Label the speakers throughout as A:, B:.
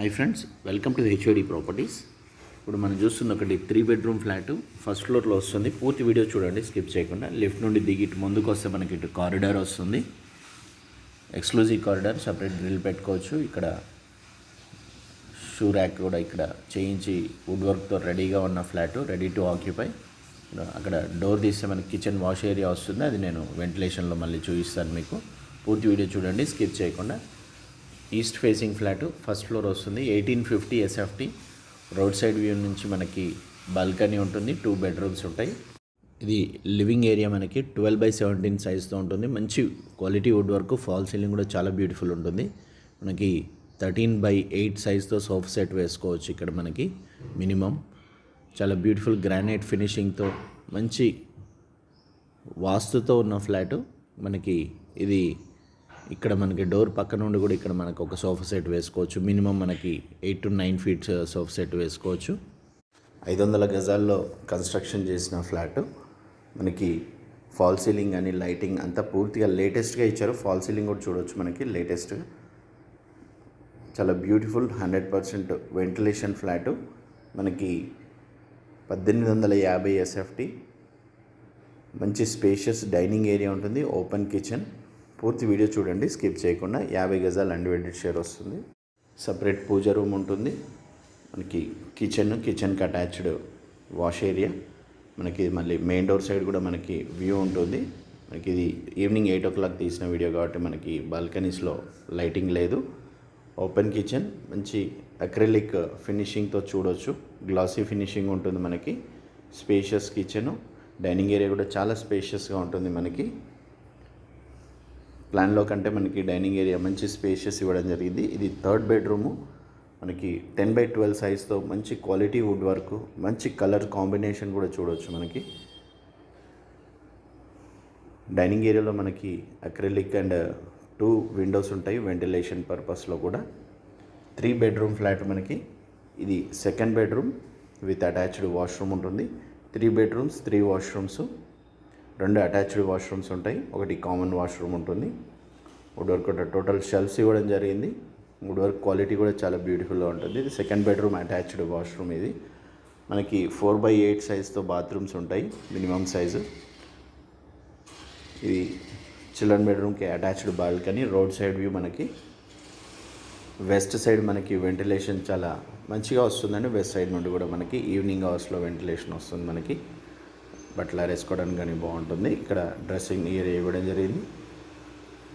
A: Hi friends welcome to HOD properties. ఇప్పుడు మనం చూస్తున్న ఒకటి త్రీ బెడ్రూమ్ ఫ్లాట్ ఫస్ట్ ఫ్లోర్లో వస్తుంది. పూర్తి వీడియో చూడండి స్కిప్ చేయకుండా. లిఫ్ట్ నుండి దిగి ఇటు ముందుకు వస్తే మనకి ఇటు కారిడార్ వస్తుంది. ఎక్స్క్లూజివ్ కారిడార్ సపరేట్ గ్రిల్ పెట్టుకోవచ్చు. ఇక్కడ షూ ర్యాక్ కూడా ఇక్కడ చేయించి వుడ్ వర్క్తో రెడీగా ఉన్న ఫ్లాట్ రెడీ టు ఆక్యుపై అక్కడ డోర్ తీస్తే మనకి కిచెన్ వాష్ ఏరియా వస్తుంది. అది నేను వెంటిలేషన్లో మళ్ళీ చూపిస్తాను మీకు. పూర్తి వీడియో చూడండి స్కిప్ చేయకుండా. East facing flat first floor వస్తుంది. Eighteen fifty SFT road side view నుంచి మనకి బాల్కనీ ఉంటుంది. టూ బెడ్రూమ్స్ ఉంటాయి. ఇది లివింగ్ ఏరియా మనకి ట్వెల్వ్ బై సెవెంటీన్ సైజ్తో ఉంటుంది. మంచి quality wood work false ceiling కూడా చాలా బ్యూటిఫుల్ ఉంటుంది. మనకి థర్టీన్ బై ఎయిట్ సైజ్తో సోఫ్ సెట్ వేసుకోవచ్చు ఇక్కడ మనకి. మినిమం. చాలా బ్యూటిఫుల్ గ్రానైట్ ఫినిషింగ్తో మంచి వాస్తుతో ఉన్న ఫ్లాటు మనకి. ఇది ఇక్కడ మనకి డోర్ పక్క నుండి కూడా ఇక్కడ మనకు ఒక సోఫా సెట్ వేసుకోవచ్చు. మినిమం మనకి eight to nine feet uh, sofa set వేసుకోవచ్చు. ఐదు వందల గజాల్లో కన్స్ట్రక్షన్ చేసిన ఫ్లాట్. మనకి ఫాల్ సీలింగ్ అని లైటింగ్ అంతా పూర్తిగా లేటెస్ట్గా ఇచ్చారు. ఫాల్ సీలింగ్ కూడా చూడవచ్చు మనకి లేటెస్ట్గా చాలా beautiful hundred percent ventilation flat. మనకి పద్దెనిమిది వందల యాభై ఎస్ఎఫ్టీ మంచి స్పేషియస్ డైనింగ్ ఏరియా ఉంటుంది. Open kitchen. పూర్తి వీడియో చూడండి స్కిప్ చేయకుండా. యాభై గజాలు అన్డివైడెడ్ షేర్ వస్తుంది. సపరేట్ పూజ రూమ్ ఉంటుంది. మనకి కిచెన్ కిచెన్కి అటాచ్డ్ వాష్ ఏరియా మనకి మళ్ళీ మెయిన్ డోర్ సైడ్ కూడా మనకి వ్యూ ఉంటుంది. మనకి ఇది ఈవినింగ్ ఎయిట్ ఓ క్లాక్ తీసిన వీడియో కాబట్టి మనకి బాల్కనీస్లో లైటింగ్ లేదు. ఓపెన్ కిచెన్ మంచి అక్రిలిక్ ఫినిషింగ్తో చూడొచ్చు. గ్లాసీ ఫినిషింగ్ ఉంటుంది మనకి. స్పేషియస్ కిచెను డైనింగ్ ఏరియా కూడా చాలా స్పేషియస్గా ఉంటుంది మనకి. ప్లాన్లో కంటే మనకి డైనింగ్ ఏరియా మంచి స్పేషియస్ ఇవ్వడం జరిగింది. ఇది థర్డ్ బెడ్రూము. మనకి టెన్ బై ట్వెల్వ్ సైజ్తో మంచి క్వాలిటీ వుడ్ వర్క్ మంచి కలర్ కాంబినేషన్ కూడా చూడవచ్చు మనకి. డైనింగ్ ఏరియాలో మనకి అక్రిలిక్ అండ్ టూ విండోస్ ఉంటాయి వెంటిలేషన్ పర్పస్లో కూడా. త్రీ బెడ్రూమ్ ఫ్లాట్ మనకి. ఇది second bedroom with attached washroom ఉంటుంది. Three bedrooms three washrooms. రెండు అటాచ్డ్ వాష్రూమ్స్ ఉంటాయి. ఒకటి కామన్ వాష్రూమ్ ఉంటుంది. వుడ్ వర్క్ టోటల్ షెల్ఫ్స్ ఇవ్వడం జరిగింది. వుడ్ వర్క్ క్వాలిటీ కూడా చాలా బ్యూటిఫుల్గా ఉంటుంది. ఇది సెకండ్ బెడ్రూమ్ అటాచ్డ్ వాష్రూమ్ ఇది. మనకి ఫోర్ బై ఎయిట్ సైజ్తో బాత్రూమ్స్ ఉంటాయి. Minimum size. ఇది చిల్డ్రన్ బెడ్రూమ్కి attached balcony. Road side view మనకి. వెస్ట్ సైడ్ మనకి వెంటిలేషన్ చాలా మంచిగా వస్తుందండి. వెస్ట్ సైడ్ నుండి కూడా మనకి ఈవినింగ్ అవర్స్లో వెంటిలేషన్ వస్తుంది మనకి. బట్టలు ఆరేసుకోవడానికి కానీ బాగుంటుంది. ఇక్కడ డ్రెస్సింగ్ ఏరియా ఇవ్వడం జరిగింది.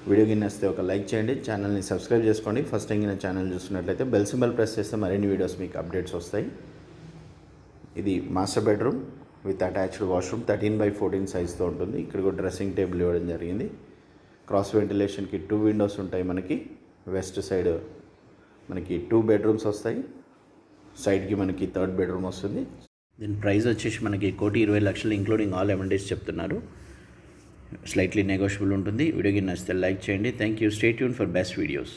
A: వీడియో కింద వస్తే ఒక లైక్ చేయండి. ఛానల్ని సబ్స్క్రైబ్ చేసుకోండి. ఫస్ట్ టైం కింద ఛానల్ చూస్తున్నట్లయితే బెల్ సింబల్ ప్రెస్ చేస్తే మరిన్ని వీడియోస్ మీకు అప్డేట్స్ వస్తాయి. ఇది master bedroom with attached washroom thirteen by fourteen సైజ్తో ఉంటుంది. ఇక్కడ కూడా డ్రెస్సింగ్ టేబుల్ ఇవ్వడం జరిగింది. క్రాస్ వెంటిలేషన్కి టూ విండోస్ ఉంటాయి మనకి. వెస్ట్ సైడ్ మనకి టూ బెడ్రూమ్స్ వస్తాయి. సైడ్కి మనకి థర్డ్ బెడ్రూమ్ వస్తుంది. దీని ప్రైస్ వచ్చేసి మనకి కోటి ఇరవై లక్షలు ఇంక్లూడింగ్ ఆల్ అమెండేస్ చెప్తున్నారు. స్లైట్లీ నెగోషియబుల్ ఉంటుంది. వీడియోకి నచ్చితే లైక్ చేయండి. థ్యాంక్ యూ స్టేట్ యూన్ ఫర్ బెస్ట్ వీడియోస్